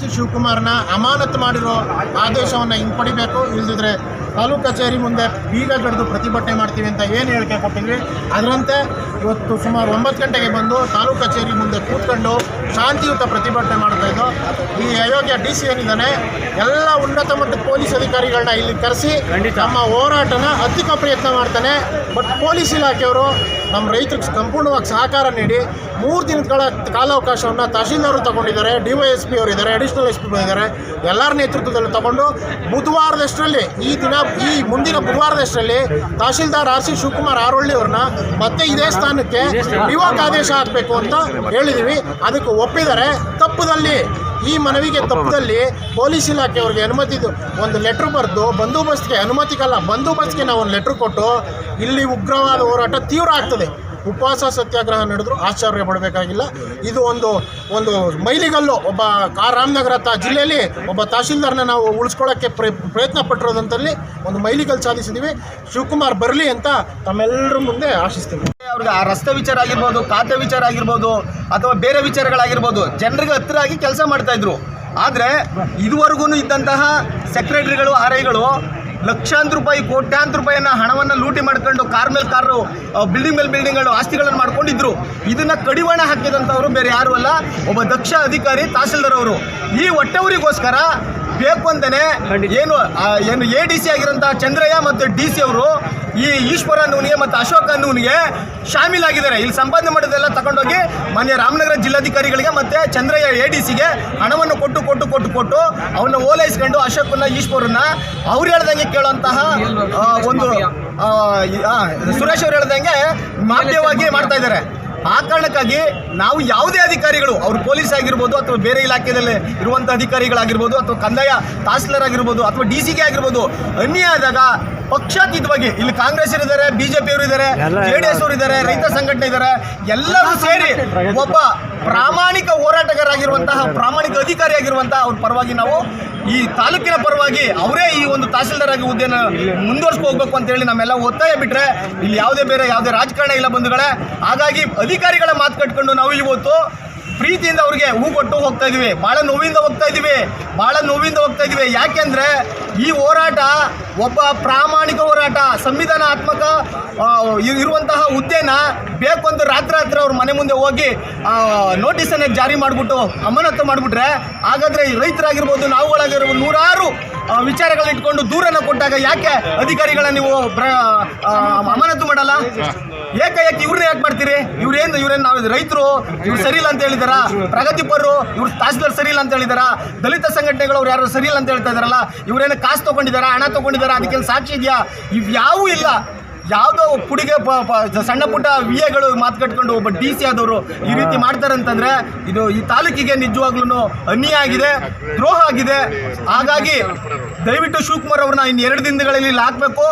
C ಶಿವಕುಮಾರ್ನ ಅಮಾನತು ಮಾಡಿರೋ ಆದೇಶವನ್ನು ಹಿಂಪಡಿಬೇಕು. ಇಲ್ದಿದ್ರೆ ತಾಲೂಕು ಕಚೇರಿ ಮುಂದೆ ಬೀಗ ಕಡಿದು ಪ್ರತಿಭಟನೆ ಮಾಡ್ತೀವಿ ಅಂತ ಏನು ಹೇಳಿಕೆ ಕೊಟ್ಟಿದ್ವಿ ಅದರಂತೆ ಇವತ್ತು ಸುಮಾರು ಒಂಬತ್ತು ಗಂಟೆಗೆ ಬಂದು ತಾಲೂಕು ಕಚೇರಿ ಮುಂದೆ ಕೂತ್ಕೊಂಡು ಶಾಂತಿಯುತ ಪ್ರತಿಭಟನೆ ಮಾಡ್ತಾ ಇದ್ದು ಈ ಅಯೋಗ್ಯ ಡಿ ಸಿ ಏನಿದ್ದಾನೆ ಎಲ್ಲ ಉನ್ನತ ಮಟ್ಟದ ಪೊಲೀಸ್ ಅಧಿಕಾರಿಗಳನ್ನ ಇಲ್ಲಿ ಕರೆಸಿ ನಮ್ಮ ಹೋರಾಟನ ಹತ್ತಿಕ್ಕೋ ಪ್ರಯತ್ನ ಮಾಡ್ತಾನೆ. ಬಟ್ ಪೊಲೀಸ್ ಇಲಾಖೆಯವರು ನಮ್ಮ ರೈತರಿಗೆ ಸಂಪೂರ್ಣವಾಗಿ ಸಹಕಾರ ನೀಡಿ ಮೂರು ದಿನಗಳ ಕಾಲಾವಕಾಶವನ್ನು ತಹಸೀಲ್ದಾರರು ತಗೊಂಡಿದ್ದಾರೆ ಡಿ ವೈ ಎಸ್ ಪಿ ಅವರು ಇದ್ದಾರೆ ಅಡಿಷನಲ್ ಎಸ್ ಪಿ ಇದ್ದಾರೆ ಎಲ್ಲರ ನೇತೃತ್ವದಲ್ಲಿ ತಗೊಂಡು ಬುಧವಾರದಷ್ಟರಲ್ಲಿ ಈ ದಿನ ಈ ಮುಂದಿನ ಬುಧವಾರದಷ್ಟರಲ್ಲಿ ತಹಶೀಲ್ದಾರ್ ಆರ್ ಸಿ ಶಿವಕುಮಾರ್ ಆರೋಳ್ಳಿ ಅವ್ರನ್ನ ಮತ್ತೆ ಇದೇ ಸ್ಥಾನಕ್ಕೆ ಡಿವಾಕ್ ಆದೇಶ ಹಾಕಬೇಕು ಅಂತ ಹೇಳಿದ್ದೀವಿ ಅದಕ್ಕೆ ಒಪ್ಪಿದರೆ ತಪ್ಪದಲ್ಲಿ ಈ ಮನವಿಗೆ ತಪ್ಪದಲ್ಲಿ ಪೊಲೀಸ್ ಇಲಾಖೆಯವ್ರಿಗೆ ಅನುಮತಿ ಒಂದು ಲೆಟ್ರ್ ಬರೆದು ಬಂದೋಬಸ್ತ್ಗೆ ಅನುಮತಿಗಲ್ಲ ಬಂದೋಬಸ್ತ್ಗೆ ನಾವು ಒಂದು ಲೆಟ್ರ್ ಕೊಟ್ಟು ಇಲ್ಲಿ ಉಗ್ರವಾದ ಹೋರಾಟ ತೀವ್ರ ಆಗ್ತದೆ. ಉಪವಾಸ ಸತ್ಯಾಗ್ರಹ ನಡೆದರೂ ಆಶ್ಚರ್ಯ ಪಡಬೇಕಾಗಿಲ್ಲ. ಇದು ಒಂದು ಒಂದು ಮೈಲಿಗಲ್ಲು ಒಬ್ಬ ಕಾ ರಾಮನಗರ ತಾ ಜಿಲ್ಲೆಯಲ್ಲಿ ಒಬ್ಬ ತಹಶೀಲ್ದಾರ್ನ ನಾವು ಉಳಿಸ್ಕೊಳ್ಳೋಕ್ಕೆ ಪ್ರಯ, ಪ್ರಯತ್ನ ಪಟ್ಟಿರೋದಂತಲ್ಲಿ ಒಂದು ಮೈಲಿಗಲ್ಲು ಸಾಧಿಸಿದ್ದೀವಿ ಶಿವಕುಮಾರ್ ಬರಲಿ ಅಂತ ತಮ್ಮೆಲ್ಲರ ಮುಂದೆ ಆಶಿಸ್ತೀವಿ. ಅವ್ರಿಗೆ ಆ ರಸ್ತೆ ವಿಚಾರ ಆಗಿರ್ಬೋದು, ಖಾತೆ ವಿಚಾರ ಆಗಿರ್ಬೋದು, ಅಥವಾ ಬೇರೆ ವಿಚಾರಗಳಾಗಿರ್ಬೋದು, ಜನರಿಗೆ ಹತ್ತಿರ ಆಗಿ ಕೆಲಸ ಮಾಡ್ತಾಯಿದ್ರು ಆದರೆ ಇದುವರೆಗೂ ಇದ್ದಂತಹ ಸೆಕ್ರೆಟರಿಗಳು ಆರ್ ಐಗಳು ಲಕ್ಷಾಂತರ ರೂಪಾಯಿ ಕೋಟ್ಯಾಂತರ ರೂಪಾಯಿನ ಹಣವನ್ನು ಲೂಟಿ ಮಾಡ್ಕೊಂಡು ಕಾರ್ ಮೇಲೆ ಕಾರು ಬಿಲ್ಡಿಂಗ್ ಮೇಲೆ ಬಿಲ್ಡಿಂಗ್ಗಳು ಆಸ್ತಿಗಳನ್ನು ಮಾಡ್ಕೊಂಡಿದ್ರು. ಇದನ್ನ ಕಡಿವಾಣ ಹಾಕಿದಂಥವ್ರು ಬೇರೆ ಯಾರು ಅಲ್ಲ ಒಬ್ಬ ದಕ್ಷ ಅಧಿಕಾರಿ ತಹಸೀಲ್ದಾರ್ ಅವರು. ಈ ಹೊಟ್ಟೆವರಿಗೋಸ್ಕರ ಬೇಕು ಅಂತಾನೆ ಏನು ಏನು ಎ ಡಿ ಸಿ ಆಗಿರೋಂಥ ಚಂದ್ರಯ್ಯ ಮತ್ತು ಡಿ ಸಿ ಅವರು ಈ ಈಶ್ವರ ನೂನಿಗೆ ಮತ್ತು ಅಶೋಕ ನೂನಿಗೆ ಶಾಮೀಲಾಗಿದ್ದಾರೆ. ಇಲ್ಲಿ ಸಂಬಂಧ ಮಾಡೋದೆಲ್ಲ ತಗೊಂಡೋಗಿ ಮಾನ್ಯ ರಾಮನಗರ ಜಿಲ್ಲಾಧಿಕಾರಿಗಳಿಗೆ ಮತ್ತೆ ಚಂದ್ರಯ್ಯ ಎ ಡಿ ಸಿಗೆ ಹಣವನ್ನು ಕೊಟ್ಟು ಕೊಟ್ಟು ಕೊಟ್ಟು ಕೊಟ್ಟು ಅವನ್ನ ಓಲೈಸ್ಕೊಂಡು ಅಶೋಕನ್ನ ಈಶ್ವರನ್ನ ಅವ್ರು ಹೇಳ್ದಂಗೆ ಕೇಳುವಂತಹ ಒಂದು ಸುರೇಶ್ ಅವ್ರು ಹೇಳ್ದಂಗೆ ಮಾಧ್ಯವಾಗಿ ಮಾಡ್ತಾ ಇದ್ದಾರೆ. ಆ ಕಾರಣಕ್ಕಾಗಿ ನಾವು ಯಾವುದೇ ಅಧಿಕಾರಿಗಳು ಅವರು ಪೊಲೀಸ್ ಆಗಿರ್ಬೋದು ಅಥವಾ ಬೇರೆ ಇಲಾಖೆಯಲ್ಲಿ ಇರುವಂಥ ಅಧಿಕಾರಿಗಳಾಗಿರ್ಬೋದು ಅಥವಾ ಕಂದಾಯ ತಹಸೀಲ್ದಾರ್ ಆಗಿರ್ಬೋದು ಅಥವಾ ಡಿ ಸಿ ಕೆ ಆಗಿರ್ಬೋದು ಅನ್ಯ ಆದಾಗ ಪಕ್ಷಾತೀತವಾಗಿ ಇಲ್ಲಿ ಕಾಂಗ್ರೆಸ್ ಇದ್ದಾರೆ ಬಿಜೆಪಿ ಅವರು ಇದ್ದಾರೆ ಜೆ ಡಿ ಎಸ್ ಅವರು ಇದ್ದಾರೆ ರೈತ ಸಂಘಟನೆ ಇದ್ದಾರೆ ಎಲ್ಲರೂ ಸೇರಿ ಒಬ್ಬ ಪ್ರಾಮಾಣಿಕ ಹೋರಾಟಗಾರಾಗಿರುವಂತಹ ಪ್ರಾಮಾಣಿಕ ಅಧಿಕಾರಿ ಆಗಿರುವಂತಹ ಅವ್ರ ಪರವಾಗಿ ನಾವು ಈ ತಾಲೂಕಿನ ಪರವಾಗಿ ಅವರೇ ಈ ಒಂದು ತಹಸೀಲ್ದಾರ್ ಆಗಿ ಹುದ್ದೆಯನ್ನು ಮುಂದುವರ್ಸ್ಕೊ ಹೋಗ್ಬೇಕು ಅಂತ ಹೇಳಿ ನಮ್ಮೆಲ್ಲ ಒತ್ತಾಯ ಬಿಟ್ರೆ ಇಲ್ಲಿ ಯಾವುದೇ ಬೇರೆ ಯಾವುದೇ ರಾಜಕಾರಣ ಇಲ್ಲ ಬಂಧುಗಳೇ. ಹಾಗಾಗಿ ಅಧಿಕಾರಿಗಳ ಮಾತು ಕಟ್ಕೊಂಡು ನಾವು ಇವತ್ತು ಪ್ರೀತಿಯಿಂದ ಅವ್ರಿಗೆ ಹೂ ಕೊಟ್ಟು ಹೋಗ್ತಾ ಇದೀವಿ. ಭಾಳ ನೋವಿಂದ ಹೋಗ್ತಾ ಇದೀವಿ. ಭಾಳ ನೋವಿಂದ ಹೋಗ್ತಾ ಇದೀವಿ. ಯಾಕೆಂದ್ರೆ ಈ ಹೋರಾಟ ಒಬ್ಬ ಪ್ರಾಮಾಣಿಕ ಹೋರಾಟ, ಸಂವಿಧಾನಾತ್ಮಕ ಇರುವಂತಹ ಹುದ್ದೆನ ಬೇಕು ಅಂತ ರಾತ್ರಿ ರಾತ್ರಿ ಅವ್ರ ಮನೆ ಮುಂದೆ ಹೋಗಿ ನೋಟಿಸನ್ನು ಜಾರಿ ಮಾಡಿಬಿಟ್ಟು ಅಮಾನತು ಮಾಡಿಬಿಟ್ರೆ, ಹಾಗಾದ್ರೆ ರೈತರಾಗಿರ್ಬೋದು, ನಾವುಗಳಾಗಿರ್ಬೋದು ನೂರಾರು ವಿಚಾರಗಳನ್ನ ಇಟ್ಕೊಂಡು ದೂರನ್ನು ಕೊಟ್ಟಾಗ ಯಾಕೆ ಅಧಿಕಾರಿಗಳ ನೀವು ಅಮಾನತು ಮಾಡಲ್ಲ? ಏಕೆ ಯಾಕೆ ಇವ್ರನ್ನ ಯಾಕೆ ಮಾಡ್ತೀರಿ? ಇವ್ರೇನು ಇವ್ರೇನು ನಾವು ರೈತರು, ಇವ್ರು ಸರಿ ಇಲ್ಲ ಅಂತ ಹೇಳಿದಾರ? ಪ್ರಗತಿಪರರು ಇವ್ರು ತಹಸೀಲ್ದಾರ್ ಸರಿ ಅಂತ ಹೇಳಿದಾರ? ದಲಿತ ಸಂಘಟನೆಗಳು ಅವ್ರು ಯಾರು ಸರಿ ಇಲ್ಲ ಅಂತ ಹೇಳ್ತಾ ಇದಾರಲ್ಲ, ಇವ್ರೇನು ಕಾಸು ತಗೊಂಡಿದಾರ, ಹಣ ತಗೊಂಡಿದಾರ? ಅದಕ್ಕೆ ಸಾಕ್ಷಿ ಇದೆಯಾ? ಇವ್ಯಾವೂ ಇಲ್ಲ. ಯಾವುದೋ ಪುಡಿಗೆ ಸಣ್ಣ ಪುಟ್ಟ ವಿ ಎಗಳು ಮಾತು ಕಟ್ಕೊಂಡು ಒಬ್ಬ ಡಿ ಸಿ ಆದವರು ಈ ರೀತಿ ಮಾಡ್ತಾರೆ ಅಂತಂದ್ರೆ ಇದು ಈ ತಾಲೂಕಿಗೆ ನಿಜವಾಗ್ಲೂ ಅನ್ಯಾಯ ಆಗಿದೆ ದ್ರೋಹ ಆಗಿದೆ. ಹಾಗಾಗಿ ದಯವಿಟ್ಟು ಶಿವಕುಮಾರ್ ಅವ್ರನ್ನ ಇನ್ನು ಎರಡು ದಿನಗಳಲ್ಲಿ ಇಲ್ಲಿ ಹಾಕಬೇಕು.